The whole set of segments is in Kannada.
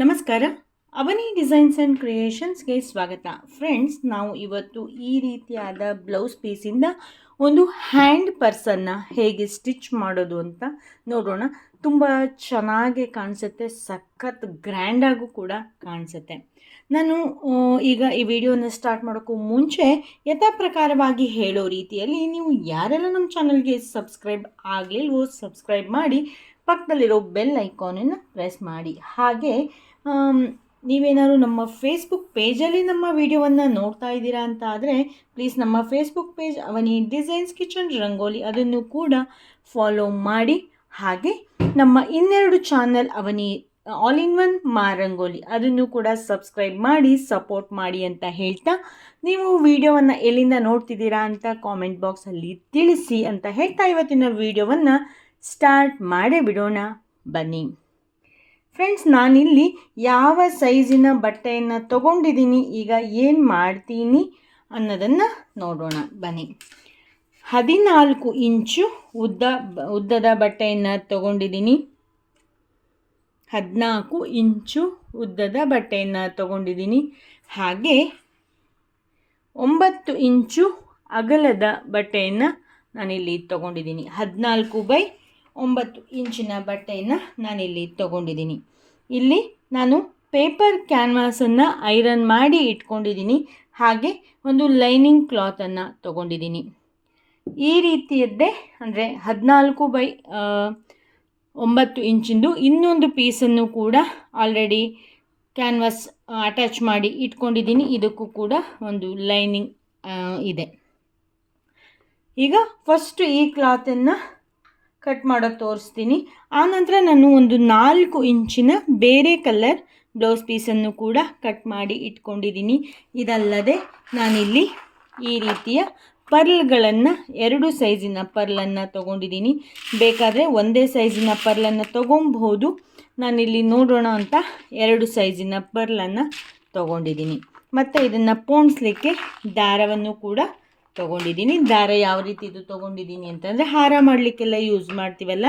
ನಮಸ್ಕಾರ. ಅವನಿ ಡಿಸೈನ್ಸ್ ಆ್ಯಂಡ್ ಕ್ರಿಯೇಷನ್ಸ್ಗೆ ಸ್ವಾಗತ. ಫ್ರೆಂಡ್ಸ್, ನಾವು ಇವತ್ತು ಈ ರೀತಿಯಾದ ಬ್ಲೌಸ್ ಪೀಸಿಂದ ಒಂದು ಹ್ಯಾಂಡ್ ಪರ್ಸನ್ನ ಹೇಗೆ ಸ್ಟಿಚ್ ಮಾಡೋದು ಅಂತ ನೋಡೋಣ. ತುಂಬ ಚೆನ್ನಾಗಿ ಕಾಣಿಸುತ್ತೆ, ಸಖತ್ ಗ್ರ್ಯಾಂಡಾಗೂ ಕೂಡ ಕಾಣಿಸುತ್ತೆ. ನಾನು ಈಗ ಈ ವಿಡಿಯೋನ ಸ್ಟಾರ್ಟ್ ಮಾಡೋಕ್ಕೂ ಮುಂಚೆ ಯಥಾ ಪ್ರಕಾರವಾಗಿ ಹೇಳೋ ರೀತಿಯಲ್ಲಿ ನೀವು ಯಾರೆಲ್ಲ ನಮ್ಮ ಚಾನಲ್ಗೆ ಸಬ್ಸ್ಕ್ರೈಬ್ ಆಗಲಿಲ್ವೋ ಸಬ್ಸ್ಕ್ರೈಬ್ ಮಾಡಿ ಪಕ್ಕದಲ್ಲಿರೋ ಬೆಲ್ ಐಕಾನನ್ನು ಪ್ರೆಸ್ ಮಾಡಿ. ಹಾಗೆ ನೀವೇನಾದ್ರು ನಮ್ಮ ಫೇಸ್ಬುಕ್ ಪೇಜಲ್ಲಿ ನಮ್ಮ ವಿಡಿಯೋವನ್ನು ನೋಡ್ತಾ ಇದ್ದೀರಾ ಅಂತ ಆದರೆ ಪ್ಲೀಸ್ ನಮ್ಮ Facebook page Avani designs kitchen rangoli ಅದನ್ನು ಕೂಡ ಫಾಲೋ ಮಾಡಿ. ಹಾಗೆ, ನಮ್ಮ ಇನ್ನೆರಡು channel Avani all in one ಮಾ ರಂಗೋಲಿ ಅದನ್ನು ಕೂಡ ಸಬ್ಸ್ಕ್ರೈಬ್ ಮಾಡಿ ಸಪೋರ್ಟ್ ಮಾಡಿ ಅಂತ ಹೇಳ್ತಾ, ನೀವು ವಿಡಿಯೋವನ್ನು ಎಲ್ಲಿಂದ ನೋಡ್ತಿದ್ದೀರಾ ಅಂತ ಕಾಮೆಂಟ್ ಬಾಕ್ಸಲ್ಲಿ ತಿಳಿಸಿ ಅಂತ ಹೇಳ್ತಾ ಇವತ್ತಿನ ವಿಡಿಯೋವನ್ನು ಸ್ಟಾರ್ಟ್ ಮಾಡೇ ಬಿಡೋಣ, ಬನ್ನಿ. ಫ್ರೆಂಡ್ಸ್, ನಾನಿಲ್ಲಿ ಯಾವ ಸೈಜಿನ ಬಟ್ಟೆಯನ್ನು ತೊಗೊಂಡಿದ್ದೀನಿ, ಈಗ ಏನು ಮಾಡ್ತೀನಿ ಅನ್ನೋದನ್ನು ನೋಡೋಣ, ಬನ್ನಿ. ಹದಿನಾಲ್ಕು ಇಂಚು ಉದ್ದ, ಉದ್ದದ ಬಟ್ಟೆಯನ್ನು ತೊಗೊಂಡಿದ್ದೀನಿ. ಹದಿನಾಲ್ಕು ಇಂಚು ಉದ್ದದ ಬಟ್ಟೆಯನ್ನು ತೊಗೊಂಡಿದ್ದೀನಿ. ಹಾಗೆ ಒಂಬತ್ತು ಇಂಚು ಅಗಲದ ಬಟ್ಟೆಯನ್ನು ನಾನಿಲ್ಲಿ ತೊಗೊಂಡಿದ್ದೀನಿ. ಹದಿನಾಲ್ಕು ಬೈ ಒಂಬತ್ತು ಇಂಚಿನ ಬಟ್ಟೆಯನ್ನು ನಾನಿಲ್ಲಿ ತಗೊಂಡಿದ್ದೀನಿ. ಇಲ್ಲಿ ನಾನು ಪೇಪರ್ ಕ್ಯಾನ್ವಾಸನ್ನು ಐರನ್ ಮಾಡಿ ಇಟ್ಕೊಂಡಿದ್ದೀನಿ. ಹಾಗೆ ಒಂದು ಲೈನಿಂಗ್ ಕ್ಲಾತನ್ನು ತಗೊಂಡಿದ್ದೀನಿ. ಈ ರೀತಿಯದ್ದೇ ಅಂದರೆ ಹದಿನಾಲ್ಕು ಬೈ ಒಂಬತ್ತು ಇಂಚಿಂದು ಇನ್ನೊಂದು ಪೀಸನ್ನು ಕೂಡ ಆಲ್ರೆಡಿ ಕ್ಯಾನ್ವಾಸ್ ಅಟ್ಯಾಚ್ ಮಾಡಿ ಇಟ್ಕೊಂಡಿದ್ದೀನಿ. ಇದಕ್ಕೂ ಕೂಡ ಒಂದು ಲೈನಿಂಗ್ ಇದೆ. ಈಗ ಫಸ್ಟ್ ಈ ಕ್ಲಾತನ್ನು ಕಟ್ ಮಾಡೋದು ತೋರಿಸ್ತೀನಿ. ಆನಂತರ ನಾನು ಒಂದು ನಾಲ್ಕು ಇಂಚಿನ ಬೇರೆ ಕಲರ್ ಬ್ಲೌಸ್ ಪೀಸನ್ನು ಕೂಡ ಕಟ್ ಮಾಡಿ ಇಟ್ಕೊಂಡಿದ್ದೀನಿ. ಇದಲ್ಲದೆ ನಾನಿಲ್ಲಿ ಈ ರೀತಿಯ ಪರ್ಲ್ಗಳನ್ನು, ಎರಡು ಸೈಜಿನ ಪರ್ಲನ್ನು ತೊಗೊಂಡಿದ್ದೀನಿ. ಬೇಕಾದರೆ ಒಂದೇ ಸೈಜಿನ ಪರ್ಲನ್ನು ತೊಗೊಬಹುದು ನಾನಿಲ್ಲಿ ನೋಡೋಣ ಅಂತ ಎರಡು ಸೈಜಿನ ಪರ್ಲನ್ನು ತೊಗೊಂಡಿದ್ದೀನಿ. ಮತ್ತು ಇದನ್ನು ಪೋಣಿಸ್ಲಿಕ್ಕೆ ದಾರವನ್ನು ಕೂಡ ತೊಗೊಂಡಿದ್ದೀನಿ ದಾರ ಯಾವ ರೀತಿ ಇದು ತೊಗೊಂಡಿದ್ದೀನಿ ಅಂತಂದರೆ ಹಾರ ಮಾಡಲಿಕ್ಕೆಲ್ಲ ಯೂಸ್ ಮಾಡ್ತೀವಲ್ಲ,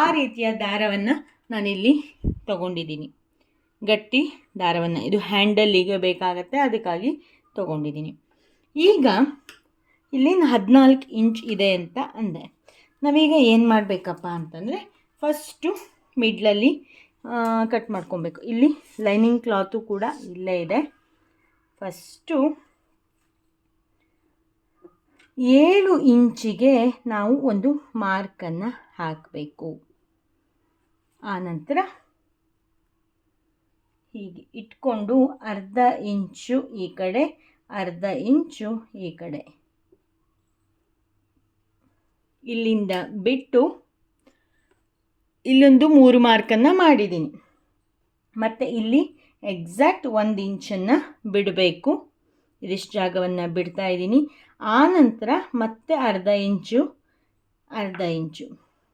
ಆ ರೀತಿಯ ದಾರವನ್ನು ನಾನಿಲ್ಲಿ ತೊಗೊಂಡಿದ್ದೀನಿ ಗಟ್ಟಿ ದಾರವನ್ನು. ಇದು ಹ್ಯಾಂಡಲ್ಲಿಗೆ ಬೇಕಾಗತ್ತೆ, ಅದಕ್ಕಾಗಿ ತೊಗೊಂಡಿದ್ದೀನಿ ಈಗ ಇಲ್ಲಿ ಹದಿನಾಲ್ಕು ಇಂಚ್ ಇದೆ ಅಂತ ಅಂದೆ. ನಾವೀಗ ಏನು ಮಾಡಬೇಕಪ್ಪ ಅಂತಂದರೆ ಫಸ್ಟು ಮಿಡ್ಲಲ್ಲಿ ಕಟ್ ಮಾಡ್ಕೊಬೇಕು. ಇಲ್ಲಿ ಲೈನಿಂಗ್ ಕ್ಲಾತು ಕೂಡ ಇಲ್ಲೇ ಇದೆ. ಫಸ್ಟು ಏಳು ಇಂಚಿಗೆ ನಾವು ಒಂದು ಮಾರ್ಕನ್ನು ಹಾಕಬೇಕು. ಆನಂತರ ಹೀಗೆ ಇಟ್ಕೊಂಡು ಅರ್ಧ ಇಂಚು ಈ ಕಡೆ, ಅರ್ಧ ಇಂಚು ಈ ಕಡೆ. ಇಲ್ಲಿಂದ ಬಿಟ್ಟು ಇಲ್ಲೊಂದು ಮೂರು ಮಾರ್ಕನ್ನು ಮಾಡಿದ್ದೀನಿ. ಮತ್ತು ಇಲ್ಲಿ ಎಕ್ಸಾಕ್ಟ್ ಒಂದು ಇಂಚನ್ನು ಬಿಡಬೇಕು. ಇದಿಷ್ಟು ಜಾಗವನ್ನು ಬಿಡ್ತಾ ಇದ್ದೀನಿ. ಆನಂತರ ಮತ್ತೆ ಅರ್ಧ ಇಂಚು ಅರ್ಧ ಇಂಚು.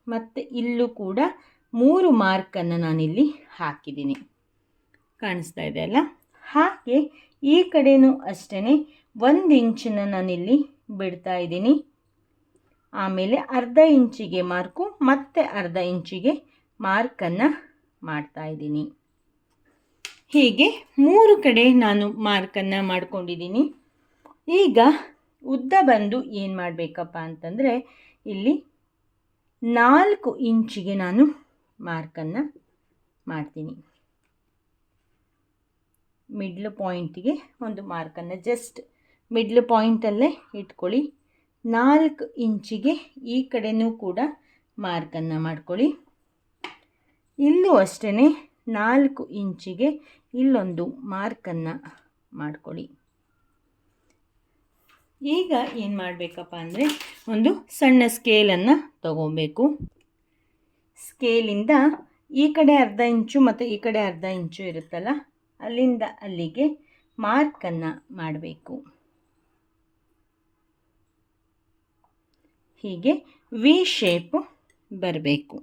ಮತ್ತು ಇಲ್ಲೂ ಕೂಡ ಮೂರು ಮಾರ್ಕನ್ನು ನಾನಿಲ್ಲಿ ಹಾಕಿದ್ದೀನಿ. ಕಾಣಿಸ್ತಾ ಇದೆ ಅಲ್ಲ? ಹಾಗೆ ಈ ಕಡೆಯೂ ಅಷ್ಟೇ ಒಂದು ಇಂಚನ್ನು ನಾನಿಲ್ಲಿ ಬಿಡ್ತಾ ಇದ್ದೀನಿ. ಆಮೇಲೆ ಅರ್ಧ ಇಂಚಿಗೆ ಮಾರ್ಕು, ಮತ್ತೆ ಅರ್ಧ ಇಂಚಿಗೆ ಮಾರ್ಕನ್ನು ಮಾಡ್ತಾ ಇದ್ದೀನಿ. ಹೀಗೆ ಮೂರು ಕಡೆ ನಾನು ಮಾರ್ಕನ್ನು ಮಾಡ್ಕೊಂಡಿದ್ದೀನಿ. ಈಗ ಉದ್ದ ಬಂದು ಏನು ಮಾಡಬೇಕಪ್ಪ ಅಂತಂದರೆ ಇಲ್ಲಿ ನಾಲ್ಕು ಇಂಚಿಗೆ ನಾನು ಮಾರ್ಕನ್ನು ಮಾಡ್ತೀನಿ. ಮಿಡ್ಲ್ ಪಾಯಿಂಟಿಗೆ ಒಂದು ಮಾರ್ಕನ್ನು ಜಸ್ಟ್ ಮಿಡ್ಲ್ ಪಾಯಿಂಟಲ್ಲೇ ಇಟ್ಕೊಳ್ಳಿ. ನಾಲ್ಕು ಇಂಚಿಗೆ ಈ ಕಡೆನೂ ಕೂಡ ಮಾರ್ಕನ್ನು ಮಾಡ್ಕೊಳ್ಳಿ. ಇಲ್ಲೂ ಅಷ್ಟೇ ನಾಲ್ಕು ಇಂಚಿಗೆ ಇಲ್ಲೊಂದು ಮಾರ್ಕನ್ನು ಮಾಡ್ಕೊಳ್ಳಿ. ಈಗ ಏನು ಮಾಡಬೇಕಪ್ಪ ಅಂದರೆ ಒಂದು ಸಣ್ಣ ಸ್ಕೇಲನ್ನು ತಗೋಬೇಕು. ಸ್ಕೇಲಿಂದ ಈ ಕಡೆ ಅರ್ಧ ಇಂಚು ಮತ್ತು ಈ ಕಡೆ ಅರ್ಧ ಇಂಚು ಇರುತ್ತಲ್ಲ, ಅಲ್ಲಿಂದ ಅಲ್ಲಿಗೆ ಮಾರ್ಕನ್ನು ಮಾಡಬೇಕು. ಹೀಗೆ ವಿ ಶೇಪ್ ಬರಬೇಕು.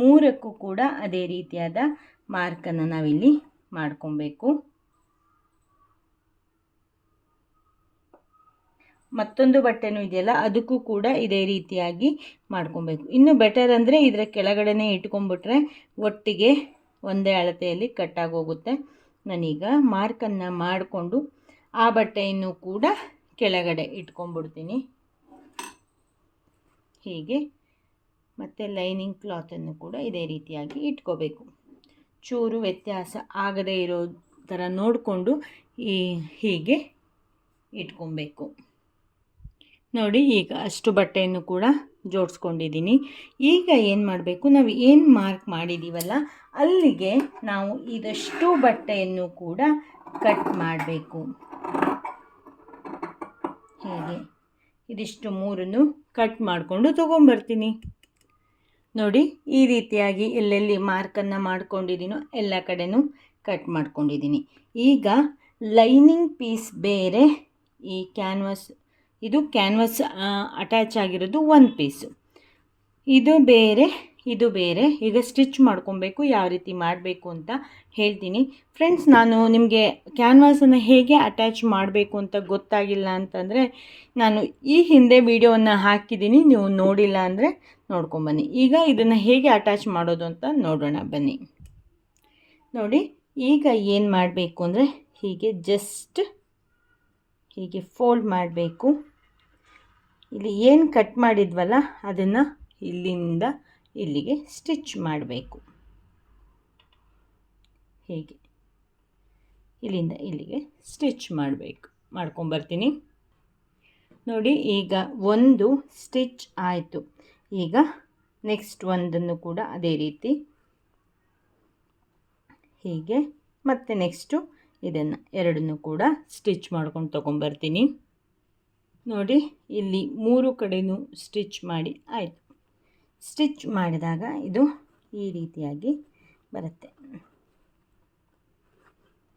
ಮೂರಕ್ಕೂ ಕೂಡ ಅದೇ ರೀತಿಯಾದ ಮಾರ್ಕನ್ನು ನಾವಿಲ್ಲಿ ಮಾಡ್ಕೊಬೇಕು. ಮತ್ತೊಂದು ಬಟ್ಟೆನೂ ಇದೆಯಲ್ಲ, ಅದಕ್ಕೂ ಕೂಡ ಇದೇ ರೀತಿಯಾಗಿ ಮಾಡ್ಕೊಬೇಕು. ಇನ್ನು ಬೆಟರ್ ಅಂದರೆ ಇದರ ಕೆಳಗಡೆನೇ ಇಟ್ಕೊಂಡ್ಬಿಟ್ರೆ ಒಟ್ಟಿಗೆ ಒಂದೇ ಅಳತೆಯಲ್ಲಿ ಕಟ್ಟಾಗೋಗುತ್ತೆ. ನಾನೀಗ ಮಾರ್ಕನ್ನು ಮಾಡಿಕೊಂಡು ಆ ಬಟ್ಟೆಯನ್ನು ಕೂಡ ಕೆಳಗಡೆ ಇಟ್ಕೊಂಡ್ಬಿಡ್ತೀನಿ. ಹೀಗೆ ಮತ್ತು ಲೈನಿಂಗ್ ಕ್ಲಾತನ್ನು ಕೂಡ ಇದೇ ರೀತಿಯಾಗಿ ಇಟ್ಕೋಬೇಕು. ಚೂರು ವ್ಯತ್ಯಾಸ ಆಗದೇ ಇರೋ ಥರ ನೋಡಿಕೊಂಡು ಈ ಹೀಗೆ ಇಟ್ಕೊಬೇಕು. ನೋಡಿ, ಈಗ ಅಷ್ಟು ಬಟ್ಟೆಯನ್ನು ಕೂಡ ಜೋಡಿಸ್ಕೊಂಡಿದ್ದೀನಿ. ಈಗ ಏನು ಮಾಡಬೇಕು? ನಾವು ಏನು ಮಾರ್ಕ್ ಮಾಡಿದ್ದೀವಲ್ಲ ಅಲ್ಲಿಗೆ ನಾವು ಇದಷ್ಟು ಬಟ್ಟೆಯನ್ನು ಕೂಡ ಕಟ್ ಮಾಡಬೇಕು. ಹೀಗೆ. ಇದಿಷ್ಟು ಮೂರನ್ನು ಕಟ್ ಮಾಡಿಕೊಂಡು ತೊಗೊಂಬರ್ತೀನಿ. ನೋಡಿ, ಈ ರೀತಿಯಾಗಿ ಎಲ್ಲೆಲ್ಲಿ ಮಾರ್ಕನ್ನು ಮಾಡ್ಕೊಂಡಿದ್ದೀನೋ ಎಲ್ಲ ಕಡೆನೂ ಕಟ್ ಮಾಡ್ಕೊಂಡಿದ್ದೀನಿ ಈಗ ಲೈನಿಂಗ್ ಪೀಸ್ ಬೇರೆ, ಈ ಕ್ಯಾನ್ವಸ್, ಇದು ಕ್ಯಾನ್ವಸ್ ಅಟ್ಯಾಚ್ ಆಗಿರೋದು ಒಂದು ಪೀಸು. ಇದು ಬೇರೆ ಇದು ಬೇರೆ. ಈಗ ಸ್ಟಿಚ್ ಮಾಡ್ಕೊಬೇಕು, ಯಾವ ರೀತಿ ಮಾಡಬೇಕು ಅಂತ ಹೇಳ್ತೀನಿ. ಫ್ರೆಂಡ್ಸ್ ನಾನು ನಿಮಗೆ ಕ್ಯಾನ್ವಾಸನ್ನು ಹೇಗೆ ಅಟ್ಯಾಚ್ ಮಾಡಬೇಕು ಅಂತ ಗೊತ್ತಾಗಿಲ್ಲ ಅಂತಂದರೆ, ನಾನು ಈ ಹಿಂದೆ ವಿಡಿಯೋವನ್ನು ಹಾಕಿದ್ದೀನಿ, ನೀವು ನೋಡಿಲ್ಲ ಅಂದರೆ ನೋಡ್ಕೊಂಬನ್ನಿ. ಈಗ ಇದನ್ನು ಹೇಗೆ ಅಟ್ಯಾಚ್ ಮಾಡೋದು ಅಂತ ನೋಡೋಣ, ಬನ್ನಿ. ನೋಡಿ, ಈಗ ಏನು ಮಾಡಬೇಕು ಅಂದರೆ, ಹೀಗೆ ಜಸ್ಟ್ ಹೀಗೆ ಫೋಲ್ಡ್ ಮಾಡಬೇಕು. ಇಲ್ಲಿ ಏನು ಕಟ್ ಮಾಡಿದ್ವಲ್ಲ, ಅದನ್ನು ಇಲ್ಲಿಂದ ಇಲ್ಲಿಗೆ ಸ್ಟಿಚ್ ಮಾಡಬೇಕು. ಹೀಗೆ? ಇಲ್ಲಿಂದ ಇಲ್ಲಿಗೆ ಸ್ಟಿಚ್ ಮಾಡಬೇಕು. ಮಾಡ್ಕೊಂಬರ್ತೀನಿ ನೋಡಿ, ಈಗ ಒಂದು ಸ್ಟಿಚ್ ಆಯಿತು. ಈಗ ನೆಕ್ಸ್ಟ್ ಒಂದನ್ನು ಕೂಡ ಅದೇ ರೀತಿ. ಹೀಗೆ ಮತ್ತು ನೆಕ್ಸ್ಟು ಇದನ್ನು ಎರಡನ್ನು ಕೂಡ ಸ್ಟಿಚ್ ಮಾಡ್ಕೊಂಡು ತೊಗೊಂಬರ್ತೀನಿ ನೋಡಿ, ಇಲ್ಲಿ ಮೂರು ಕಡೆಯೂ ಸ್ಟಿಚ್ ಮಾಡಿ ಆಯಿತು. ಸ್ಟಿಚ್ ಮಾಡಿದಾಗ ಇದು ಈ ರೀತಿಯಾಗಿ ಬರುತ್ತೆ.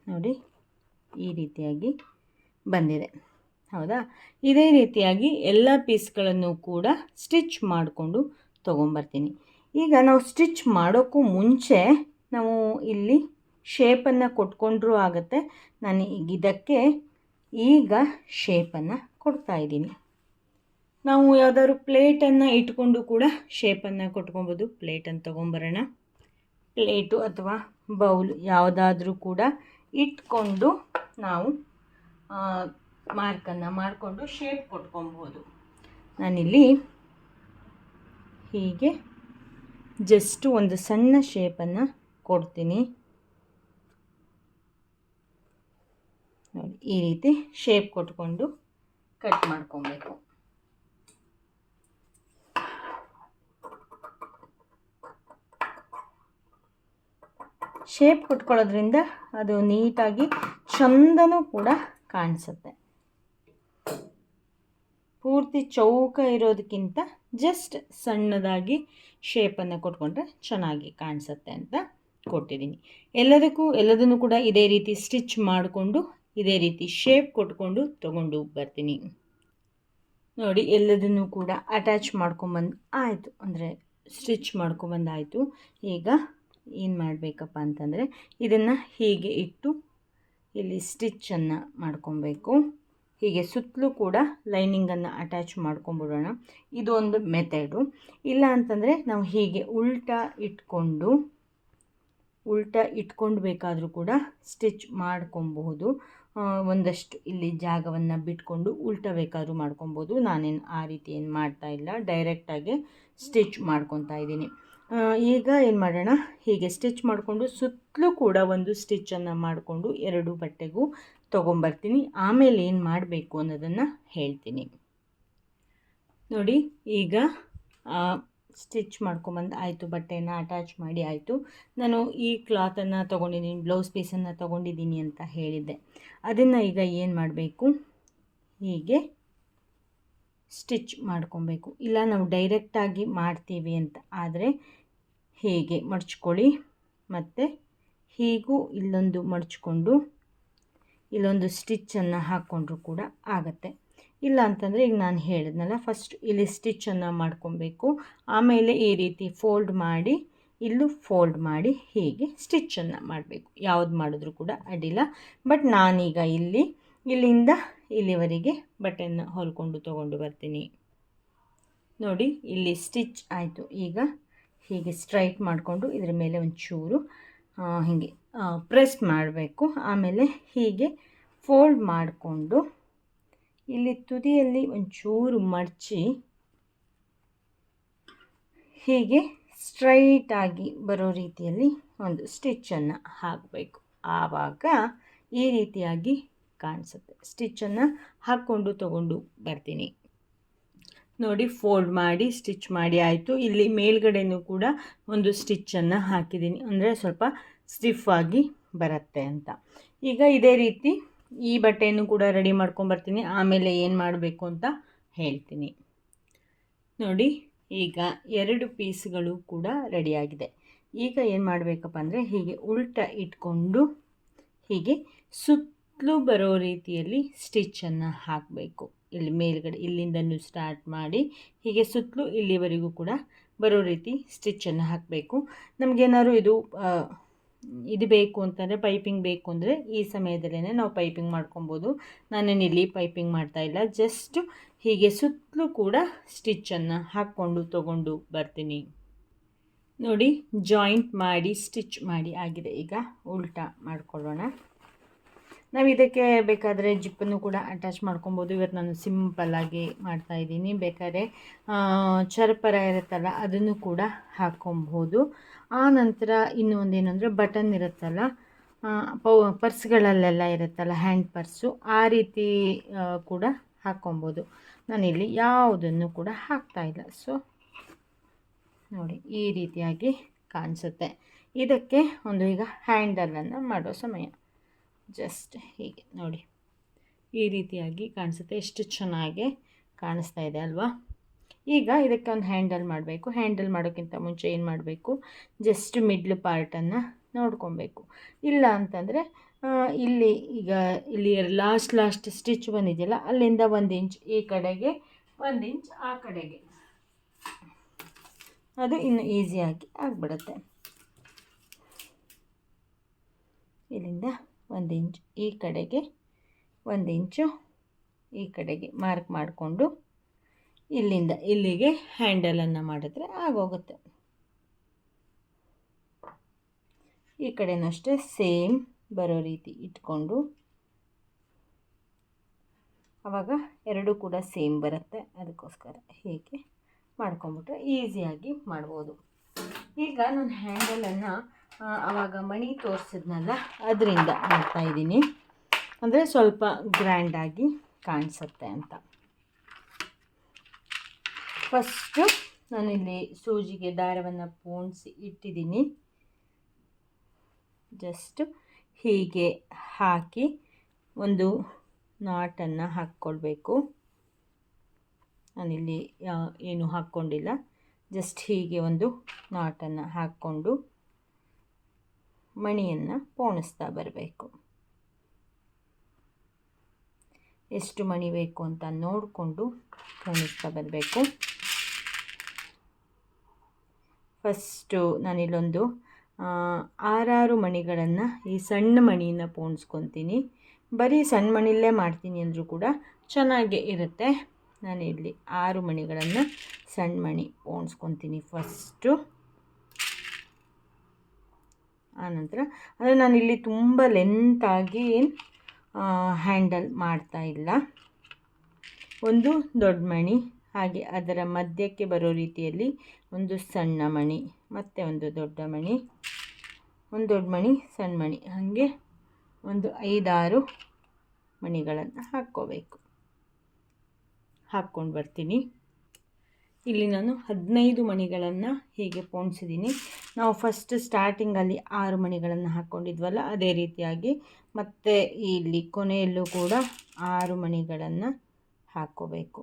ನೋಡಿ, ಈ ರೀತಿಯಾಗಿ ಬಂದಿದೆ. ಹೌದಾ? ಇದೇ ರೀತಿಯಾಗಿ ಎಲ್ಲ ಪೀಸ್ಗಳನ್ನು ಕೂಡ ಸ್ಟಿಚ್ ಮಾಡಿಕೊಂಡು ತೊಗೊಂಬರ್ತೀನಿ. ಈಗ ನಾವು ಸ್ಟಿಚ್ ಮಾಡೋಕ್ಕೂ ಮುಂಚೆ ನಾವು ಇಲ್ಲಿ ಶೇಪನ್ನು ಕೊಟ್ಕೊಂಡ್ರೂ ಆಗುತ್ತೆ. ನಾನು ಈಗ ಇದಕ್ಕೆ ಈಗ ಶೇಪನ್ನು ಕೊಡ್ತಾಯಿದ್ದೀನಿ ನಾವು ಯಾವುದಾದ್ರು ಪ್ಲೇಟನ್ನು ಇಟ್ಕೊಂಡು ಕೂಡ ಶೇಪನ್ನು ಕೊಟ್ಕೊಬೋದು. ಪ್ಲೇಟನ್ನು ತೊಗೊಂಬರೋಣ. ಪ್ಲೇಟು ಅಥವಾ ಬೌಲ್ ಯಾವುದಾದ್ರೂ ಕೂಡ ಇಟ್ಕೊಂಡು ನಾವು ಮಾರ್ಕನ್ನು ಮಾಡಿಕೊಂಡು ಶೇಪ್ ಕೊಟ್ಕೊಬೋದು. ನಾನಿಲ್ಲಿ ಹೀಗೆ ಜಸ್ಟ್ ಒಂದು ಸಣ್ಣ ಶೇಪನ್ನು ಕೊಡ್ತೀನಿ. ನೋಡಿ, ಈ ರೀತಿ ಶೇಪ್ ಕೊಟ್ಕೊಂಡು ಕಟ್ ಮಾಡ್ಕೊಬೇಕು. ಶೇಪ್ ಕೊಟ್ಕೊಳ್ಳೋದ್ರಿಂದ ಅದು ನೀಟಾಗಿ ಚಂದನೂ ಕೂಡ ಕಾಣಿಸುತ್ತೆ. ಪೂರ್ತಿ ಚೌಕ ಇರೋದಕ್ಕಿಂತ ಜಸ್ಟ್ ಸಣ್ಣದಾಗಿ ಶೇಪನ್ನು ಕೊಟ್ಕೊಂಡ್ರೆ ಚೆನ್ನಾಗಿ ಕಾಣಿಸುತ್ತೆ ಅಂತ ಕೊಟ್ಟಿದ್ದೀನಿ. ಎಲ್ಲದಕ್ಕೂ, ಎಲ್ಲದನ್ನು ಕೂಡ ಇದೇ ರೀತಿ ಸ್ಟಿಚ್ ಮಾಡಿಕೊಂಡು, ಇದೇ ರೀತಿ ಶೇಪ್ ಕೊಟ್ಕೊಂಡು ತೊಗೊಂಡು ಬರ್ತೀನಿ. ನೋಡಿ, ಎಲ್ಲದನ್ನು ಕೂಡ ಅಟ್ಯಾಚ್ ಮಾಡ್ಕೊಂಬಂದು, ಆಯಿತು. ಅಂದರೆ ಸ್ಟಿಚ್ ಮಾಡ್ಕೊಂಬಂದಾಯಿತು ಈಗ ಏನು ಮಾಡಬೇಕಪ್ಪ ಅಂತಂದರೆ ಇದನ್ನು ಹೀಗೆ ಇಟ್ಟು ಇಲ್ಲಿ ಸ್ಟಿಚ್ಚನ್ನು ಮಾಡ್ಕೊಬೇಕು. ಹೀಗೆ ಸುತ್ತಲೂ ಕೂಡ ಲೈನಿಂಗನ್ನು ಅಟ್ಯಾಚ್ ಮಾಡ್ಕೊಂಬಿಡೋಣ ಇದು ಒಂದು ಮೆಥಡು ಇಲ್ಲ ಅಂತಂದರೆ ನಾವು ಹೀಗೆ ಉಲ್ಟಾ ಇಟ್ಕೊಂಡು ಉಲ್ಟಾ ಇಟ್ಕೊಂಡು ಬೇಕಾದರೂ ಕೂಡ ಸ್ಟಿಚ್ ಮಾಡ್ಕೊಬಹುದು. ಒಂದಷ್ಟು ಇಲ್ಲಿ ಜಾಗವನ್ನು ಬಿಟ್ಕೊಂಡು ಉಲ್ಟಾ ಬೇಕಾದರೂ ಮಾಡ್ಕೊಬೋದು ನಾನೇನು ಆ ರೀತಿ ಏನು ಮಾಡ್ತಾ ಇಲ್ಲ ಡೈರೆಕ್ಟಾಗಿ ಸ್ಟಿಚ್ ಮಾಡ್ಕೊತಾ ಇದ್ದೀನಿ. ಈಗ ಏನು ಮಾಡೋಣ? ಹೀಗೆ ಸ್ಟಿಚ್ ಮಾಡಿಕೊಂಡು ಸುತ್ತಲೂ ಕೂಡ ಒಂದು ಸ್ಟಿಚ್ಚನ್ನು ಮಾಡಿಕೊಂಡು ಎರಡು ಬಟ್ಟೆಗೂ ತೊಗೊಂಬರ್ತೀನಿ. ಆಮೇಲೆ ಏನು ಮಾಡಬೇಕು ಅನ್ನೋದನ್ನು ಹೇಳ್ತೀನಿ. ನೋಡಿ, ಈಗ ಸ್ಟಿಚ್ ಮಾಡ್ಕೊಂಬಂದು ಆಯಿತು ಬಟ್ಟೆಯನ್ನು ಅಟ್ಯಾಚ್ ಮಾಡಿ ಆಯಿತು. ನಾನು ಈ ಕ್ಲಾತನ್ನು ತೊಗೊಂಡಿದ್ದೀನಿ ಬ್ಲೌಸ್ ಪೀಸನ್ನು ತೊಗೊಂಡಿದ್ದೀನಿ ಅಂತ ಹೇಳಿದ್ದೆ. ಅದನ್ನು ಈಗ ಏನು ಮಾಡಬೇಕು? ಹೀಗೆ ಸ್ಟಿಚ್ ಮಾಡ್ಕೊಬೇಕು. ಇಲ್ಲ, ನಾವು ಡೈರೆಕ್ಟಾಗಿ ಮಾಡ್ತೀವಿ ಅಂತ. ಆದರೆ ಹೀಗೆ ಮಡಚ್ಕೊಳ್ಳಿ? ಮತ್ತು ಹೀಗೂ ಇಲ್ಲೊಂದು ಮಡಚ್ಕೊಂಡು ಇಲ್ಲೊಂದು ಸ್ಟಿಚ್ಚನ್ನು ಹಾಕ್ಕೊಂಡ್ರು ಕೂಡ ಆಗುತ್ತೆ. ಇಲ್ಲ ಅಂತಂದರೆ ಈಗ ನಾನು ಹೇಳಿದ್ನಲ್ಲ ಫಸ್ಟ್ ಇಲ್ಲಿ ಸ್ಟಿಚ್ಚನ್ನು ಮಾಡ್ಕೊಬೇಕು. ಆಮೇಲೆ ಈ ರೀತಿ ಫೋಲ್ಡ್ ಮಾಡಿ, ಇಲ್ಲೂ ಫೋಲ್ಡ್ ಮಾಡಿ ಹೀಗೆ ಸ್ಟಿಚ್ಚನ್ನು ಮಾಡಬೇಕು. ಯಾವುದು ಮಾಡಿದ್ರೂ ಕೂಡ ಅಡ್ಡಿಲ್ಲ. ಬಟ್ ನಾನೀಗ ಇಲ್ಲಿ, ಇಲ್ಲಿಂದ ಇಲ್ಲಿವರೆಗೆ ಬಟನ್ ಹೊಲ್ಕೊಂಡು ತೊಗೊಂಡು ಬರ್ತೀನಿ. ನೋಡಿ, ಇಲ್ಲಿ ಸ್ಟಿಚ್ ಆಯಿತು. ಈಗ ಹೀಗೆ ಸ್ಟ್ರೈಟ್ ಮಾಡಿಕೊಂಡು ಇದರ ಮೇಲೆ ಒಂಚೂರು ಹೀಗೆ ಪ್ರೆಸ್ ಮಾಡಬೇಕು. ಆಮೇಲೆ ಹೀಗೆ ಫೋಲ್ಡ್ ಮಾಡಿಕೊಂಡು ಇಲ್ಲಿ ತುದಿಯಲ್ಲಿ ಒಂಚೂರು ಮಡಚಿ ಹೀಗೆ ಸ್ಟ್ರೈಟಾಗಿ ಬರೋ ರೀತಿಯಲ್ಲಿ ಒಂದು ಸ್ಟಿಚ್ಚನ್ನು ಹಾಕಬೇಕು. ಆವಾಗ ಈ ರೀತಿಯಾಗಿ ಕಾಣಿಸುತ್ತೆ. ಸ್ಟಿಚ್ಚನ್ನು ಹಾಕ್ಕೊಂಡು ತಗೊಂಡು ಬರ್ತೀನಿ. ನೋಡಿ ಫೋಲ್ಡ್ ಮಾಡಿ ಸ್ಟಿಚ್ ಮಾಡಿ ಆಯಿತು. ಇಲ್ಲಿ ಮೇಲ್ಗಡೆನೂ ಕೂಡ ಒಂದು ಸ್ಟಿಚ್ಚನ್ನು ಹಾಕಿದ್ದೀನಿ. ಅಂದರೆ ಸ್ವಲ್ಪ ಸ್ಟಿಫ್ ಆಗಿ ಬರುತ್ತೆ ಅಂತ. ಈಗ ಇದೇ ರೀತಿ ಈ ಬಟ್ಟೆಯನ್ನು ಕೂಡ ರೆಡಿ ಮಾಡ್ಕೊಂಬರ್ತೀನಿ ಆಮೇಲೆ ಏನು ಮಾಡಬೇಕು ಅಂತ ಹೇಳ್ತೀನಿ. ನೋಡಿ, ಈಗ ಎರಡು ಪೀಸ್ಗಳು ಕೂಡ ರೆಡಿಯಾಗಿದೆ ಈಗ ಏನು ಮಾಡಬೇಕಪ್ಪ ಅಂದರೆ ಹೀಗೆ ಉಲ್ಟ ಇಟ್ಕೊಂಡು ಹೀಗೆ ಸುತ್ತಲೂ ಬರೋ ರೀತಿಯಲ್ಲಿ ಸ್ಟಿಚ್ಚನ್ನು ಹಾಕಬೇಕು. ಇಲ್ಲಿ ಮೇಲ್ಗಡೆ ಇಲ್ಲಿಂದನೂ ಸ್ಟಾರ್ಟ್ ಮಾಡಿ ಹೀಗೆ ಸುತ್ತಲೂ ಇಲ್ಲಿವರೆಗೂ ಕೂಡ ಬರೋ ರೀತಿ ಸ್ಟಿಚ್ಚನ್ನು ಹಾಕಬೇಕು. ನಮಗೇನಾದ್ರು ಇದು ಇದು ಬೇಕು ಅಂತಂದರೆ ಪೈಪಿಂಗ್ ಬೇಕು ಅಂದರೆ ಈ ಸಮಯದಲ್ಲೇ ನಾವು ಪೈಪಿಂಗ್ ಮಾಡ್ಕೊಬೋದು. ನಾನೇನಿಲ್ಲಿ ಪೈಪಿಂಗ್ ಮಾಡ್ತಾ ಇಲ್ಲ ಜಸ್ಟ್ ಹೀಗೆ ಸುತ್ತಲೂ ಕೂಡ ಸ್ಟಿಚ್ಚನ್ನು ಹಾಕ್ಕೊಂಡು ತಗೊಂಡು ಬರ್ತೀನಿ. ನೋಡಿ ಜಾಯಿಂಟ್ ಮಾಡಿ ಸ್ಟಿಚ್ ಮಾಡಿ ಆಗಿದೆ. ಈಗ ಉಲ್ಟಾ ಮಾಡ್ಕೊಳ್ಳೋಣ. ನಾವು ಇದಕ್ಕೆ ಬೇಕಾದರೆ ಜಿಪ್ಪನ್ನು ಕೂಡ ಅಟ್ಯಾಚ್ ಮಾಡ್ಕೊಬೋದು. ಇವತ್ತು ನಾನು ಸಿಂಪಲ್ಲಾಗಿ ಮಾಡ್ತಾಯಿದ್ದೀನಿ ಬೇಕಾದ್ರೆ ಚರ್ಪರ ಇರುತ್ತಲ್ಲ, ಅದನ್ನು ಕೂಡ ಹಾಕ್ಕೊಬೋದು ಆ ನಂತರ ಇನ್ನೂ ಒಂದೇನೆಂದರೆ ಬಟನ್ ಇರುತ್ತಲ್ಲ ಪೌ, ಪರ್ಸ್ಗಳಲ್ಲೆಲ್ಲ ಇರುತ್ತಲ್ಲ ಹ್ಯಾಂಡ್ ಪರ್ಸು ಆ ರೀತಿ ಕೂಡ ಹಾಕ್ಕೊಬೋದು ನಾನಿಲ್ಲಿ ಯಾವುದನ್ನು ಕೂಡ ಹಾಕ್ತಾಯಿಲ್ಲ ಸೊ ನೋಡಿ, ಈ ರೀತಿಯಾಗಿ ಕಾಣಿಸುತ್ತೆ. ಇದಕ್ಕೆ ಒಂದು ಈಗ ಹ್ಯಾಂಡಲನ್ನು ಮಾಡೋ ಸಮಯ. ಜಸ್ಟ್ ಹೀಗೆ ನೋಡಿ. ಈ ರೀತಿಯಾಗಿ ಕಾಣಿಸುತ್ತೆ. ಎಷ್ಟು ಚೆನ್ನಾಗಿ ಕಾಣಿಸ್ತಾ ಇದೆ ಅಲ್ವಾ? ಈಗ ಇದಕ್ಕೆ ಒಂದು ಹ್ಯಾಂಡಲ್ ಮಾಡಬೇಕು. ಹ್ಯಾಂಡಲ್ ಮಾಡೋಕ್ಕಿಂತ ಮುಂಚೆ ಏನು ಮಾಡಬೇಕು? ಜಸ್ಟ್ ಮಿಡ್ಲ್ ಪಾರ್ಟನ್ನು ನೋಡ್ಕೊಬೇಕು. ಇಲ್ಲ ಅಂತಂದರೆ ಇಲ್ಲಿ ಈಗ ಇಲ್ಲಿ ಲಾಸ್ಟ್ ಲಾಸ್ಟ್ ಸ್ಟಿಚ್ ಬಂದಿದೆಯಲ್ಲ, ಅಲ್ಲಿಂದ ಒಂದು ಇಂಚ್ ಈ ಕಡೆಗೆ, ಒಂದು ಇಂಚ್ ಆ ಕಡೆಗೆ. ಅದು ಇನ್ನು ಈಸಿಯಾಗಿ ಆಗಿಬಿಡುತ್ತೆ. ಇಲ್ಲಿಂದ ಒಂದು ಇಂಚು ಈ ಕಡೆಗೆ, ಒಂದು ಇಂಚು ಈ ಕಡೆಗೆ ಮಾರ್ಕ್ ಮಾಡಿಕೊಂಡು ಇಲ್ಲಿಂದ ಇಲ್ಲಿಗೆ ಹ್ಯಾಂಡಲನ್ನು ಮಾಡಿದ್ರೆ ಆಗೋಗುತ್ತೆ. ಈ ಕಡೆನೂ ಅಷ್ಟೇ ಸೇಮ್ ಬರೋ ರೀತಿ ಇಟ್ಕೊಂಡು ಆವಾಗ ಎರಡೂ ಕೂಡ ಸೇಮ್ ಬರುತ್ತೆ ಅದಕ್ಕೋಸ್ಕರ ಹೀಗೆ ಮಾಡ್ಕೊಂಬಿಟ್ರೆ ಈಸಿಯಾಗಿ ಮಾಡ್ಬೋದು. ಈಗ ನಾನು ಹ್ಯಾಂಡಲನ್ನು ಆವಾಗ ಮಣಿ ತೋರಿಸಿದ್ನಲ್ಲ, ಅದರಿಂದ ಮಾಡ್ತಾಯಿದ್ದೀನಿ ಅಂದರೆ ಸ್ವಲ್ಪ ಗ್ರ್ಯಾಂಡಾಗಿ ಕಾಣಿಸುತ್ತೆ ಅಂತ. ಫಸ್ಟು ನಾನಿಲ್ಲಿ ಸೂಜಿಗೆ ದಾರವನ್ನು ಪೋಣಿಸಿ ಇಟ್ಟಿದ್ದೀನಿ. ಜಸ್ಟ್ ಹೀಗೆ ಹಾಕಿ ಒಂದು ನಾಟನ್ನು ಹಾಕ್ಕೊಳ್ಬೇಕು. ನಾನಿಲ್ಲಿ ಏನು ಹಾಕ್ಕೊಂಡಿಲ್ಲ. ಜಸ್ಟ್ ಹೀಗೆ ಒಂದು ನಾಟನ್ನು ಹಾಕ್ಕೊಂಡು ಮಣಿಯನ್ನು ಪೋಣಿಸ್ತಾ ಬರಬೇಕು. ಎಷ್ಟು ಮಣಿ ಬೇಕು ಅಂತ ನೋಡಿಕೊಂಡು ಪೋಣಿಸ್ತಾ ಬರಬೇಕು. ಫಸ್ಟು ನಾನಿಲ್ಲೊಂದು ಆರಾರು ಮಣಿಗಳನ್ನು ಈ ಸಣ್ಣ ಮಣಿಯನ್ನು ಪೋಣಿಸ್ಕೊತೀನಿ. ಬರೀ ಸಣ್ಣ ಮಣಿಲೇ ಮಾಡ್ತೀನಿ ಅಂದರೂ ಕೂಡ ಚೆನ್ನಾಗೇ ಇರುತ್ತೆ. ನಾನಿಲ್ಲಿ ಆರು ಮಣಿಗಳನ್ನು ಸಣ್ಣ ಮಣಿ ಪೋಣಿಸ್ಕೊತೀನಿ ಫಸ್ಟು ಆನಂತರ ಅಂದರೆ ನಾನಿಲ್ಲಿ ತುಂಬ ಲೆಂತಾಗಿ ಹ್ಯಾಂಡಲ್ ಮಾಡ್ತಾ ಇಲ್ಲ. ಒಂದು ದೊಡ್ಡ ಮಣಿ, ಹಾಗೆ ಅದರ ಮಧ್ಯಕ್ಕೆ ಬರೋ ರೀತಿಯಲ್ಲಿ ಒಂದು ಸಣ್ಣ ಮಣಿ, ಮತ್ತು ಒಂದು ದೊಡ್ಡ ಮಣಿ, ಒಂದು ದೊಡ್ಡ ಮಣಿ, ಸಣ್ಣ ಮಣಿ, ಹಾಗೆ ಒಂದು ಐದಾರು ಮಣಿಗಳನ್ನು ಹಾಕ್ಕೋಬೇಕು. ಹಾಕ್ಕೊಂಡು ಬರ್ತೀನಿ. ಇಲ್ಲಿ ನಾನು ಹದಿನೈದು ಮಣಿಗಳನ್ನು ಹೀಗೆ ಪೋಣಿಸಿದ್ದೀನಿ ನಾವು ಫಸ್ಟ್ ಸ್ಟಾರ್ಟಿಂಗಲ್ಲಿ ಆರು ಮಣಿಗಳನ್ನು ಹಾಕ್ಕೊಂಡಿದ್ವಲ್ಲ ಅದೇ ರೀತಿಯಾಗಿ ಮತ್ತೆ ಇಲ್ಲಿ ಕೊನೆಯಲ್ಲೂ ಕೂಡ ಆರು ಮಣಿಗಳನ್ನು ಹಾಕ್ಕೋಬೇಕು.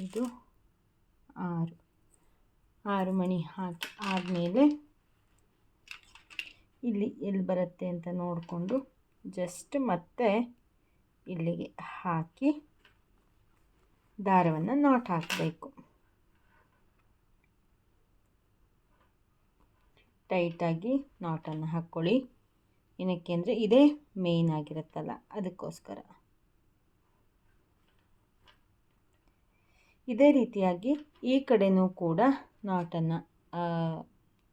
ಇದು ಆರು. ಆರು ಮಣಿ ಹಾಕಿ ಆದಮೇಲೆ ಇಲ್ಲಿ ಎಲ್ಲಿ ಬರುತ್ತೆ ಅಂತ ನೋಡಿಕೊಂಡು ಜಸ್ಟ್ ಮತ್ತೆ ಇಲ್ಲಿಗೆ ಹಾಕಿ ದಾರವನ್ನು ನಾಟ್ ಹಾಕಬೇಕು. ಟೈಟಾಗಿ ನಾಟನ್ನು ಹಾಕ್ಕೊಳ್ಳಿ. ಏನಕ್ಕೆ ಅಂದರೆ ಇದೇ ಮೇಯ್ನ್ ಆಗಿರುತ್ತಲ್ಲ, ಅದಕ್ಕೋಸ್ಕರ. ಇದೇ ರೀತಿಯಾಗಿ ಈ ಕಡೆಯೂ ಕೂಡ ನಾಟನ್ನು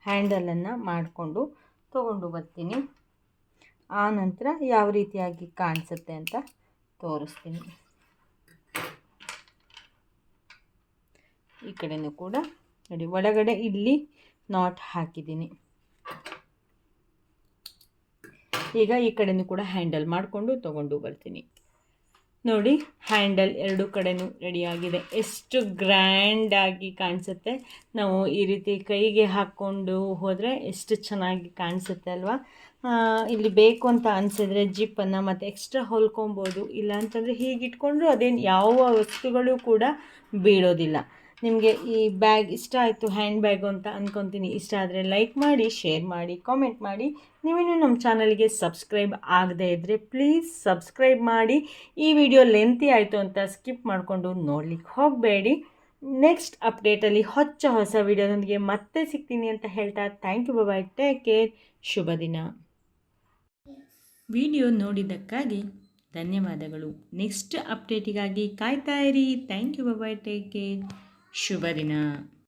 ಹ್ಯಾಂಡಲನ್ನು ಮಾಡಿಕೊಂಡು ತೊಗೊಂಡು ಬರ್ತೀನಿ. ಆ ನಂತರ ಯಾವ ರೀತಿಯಾಗಿ ಕಾಣಿಸುತ್ತೆ ಅಂತ ತೋರಿಸ್ತೀನಿ. ಈ ಕಡೆಯೂ ಕೂಡ ನೋಡಿ, ಒಳಗಡೆ ಇಲ್ಲಿ ನಾಟ್ ಹಾಕಿದ್ದೀನಿ. ಈಗ ಈ ಕಡೆಯೂ ಕೂಡ ಹ್ಯಾಂಡಲ್ ಮಾಡಿಕೊಂಡು ತೊಗೊಂಡು ಬರ್ತೀನಿ. ನೋಡಿ, ಹ್ಯಾಂಡಲ್ ಎರಡು ಕಡೆನೂ ರೆಡಿಯಾಗಿದೆ ಎಷ್ಟು ಗ್ರ್ಯಾಂಡಾಗಿ ಕಾಣಿಸುತ್ತೆ. ನಾವು ಈ ರೀತಿ ಕೈಗೆ ಹಾಕ್ಕೊಂಡು ಹೋದರೆ ಎಷ್ಟು ಚೆನ್ನಾಗಿ ಕಾಣಿಸುತ್ತೆ ಅಲ್ವಾ? ಇಲ್ಲಿ ಬೇಕು ಅಂತ ಅನಿಸಿದ್ರೆ ಜಿಪ್ಪನ್ನು ಮತ್ತು ಎಕ್ಸ್ಟ್ರಾ ಹೊಲ್ಕೊಬೋದು. ಇಲ್ಲ ಅಂತಂದರೆ ಹೀಗೆ ಇಟ್ಕೊಂಡ್ರು ಅದೇನು ಯಾವ ವಸ್ತುಗಳು ಕೂಡ ಬೀಳೋದಿಲ್ಲ. ನಿಮಗೆ ಈ ಬ್ಯಾಗ್ ಇಷ್ಟ ಆಯಿತು ಹ್ಯಾಂಡ್ ಬ್ಯಾಗು ಅಂತ ಅಂದ್ಕೊತೀನಿ ಇಷ್ಟ ಆದರೆ ಲೈಕ್ ಮಾಡಿ ಶೇರ್ ಮಾಡಿ ಕಾಮೆಂಟ್ ಮಾಡಿ. ನೀವಿನ್ನೂ ನಮ್ಮ ಚಾನಲ್ಗೆ ಸಬ್ಸ್ಕ್ರೈಬ್ ಆಗದೇ ಇದ್ದರೆ ಪ್ಲೀಸ್ ಸಬ್ಸ್ಕ್ರೈಬ್ ಮಾಡಿ. ಈ ವಿಡಿಯೋ ಲೆಂತಿ ಆಯಿತು ಅಂತ ಸ್ಕಿಪ್ ಮಾಡಿಕೊಂಡು ನೋಡ್ಲಿಕ್ಕೆ ಹೋಗಬೇಡಿ. ನೆಕ್ಸ್ಟ್ ಅಪ್ಡೇಟಲ್ಲಿ ಹೊಚ್ಚ ಹೊಸ ವಿಡಿಯೋದೊಂದಿಗೆ ಮತ್ತೆ ಸಿಗ್ತೀನಿ ಅಂತ ಹೇಳ್ತಾ thank you bye take care ಶುಭ ದಿನ. ವಿಡಿಯೋ ನೋಡಿದ್ದಕ್ಕಾಗಿ ಧನ್ಯವಾದಗಳು. ನೆಕ್ಸ್ಟ್ ಅಪ್ಡೇಟಿಗಾಗಿ ಕಾಯ್ತಾ ಇರಿ. Thank you bye take care ಶುಭ ದಿನ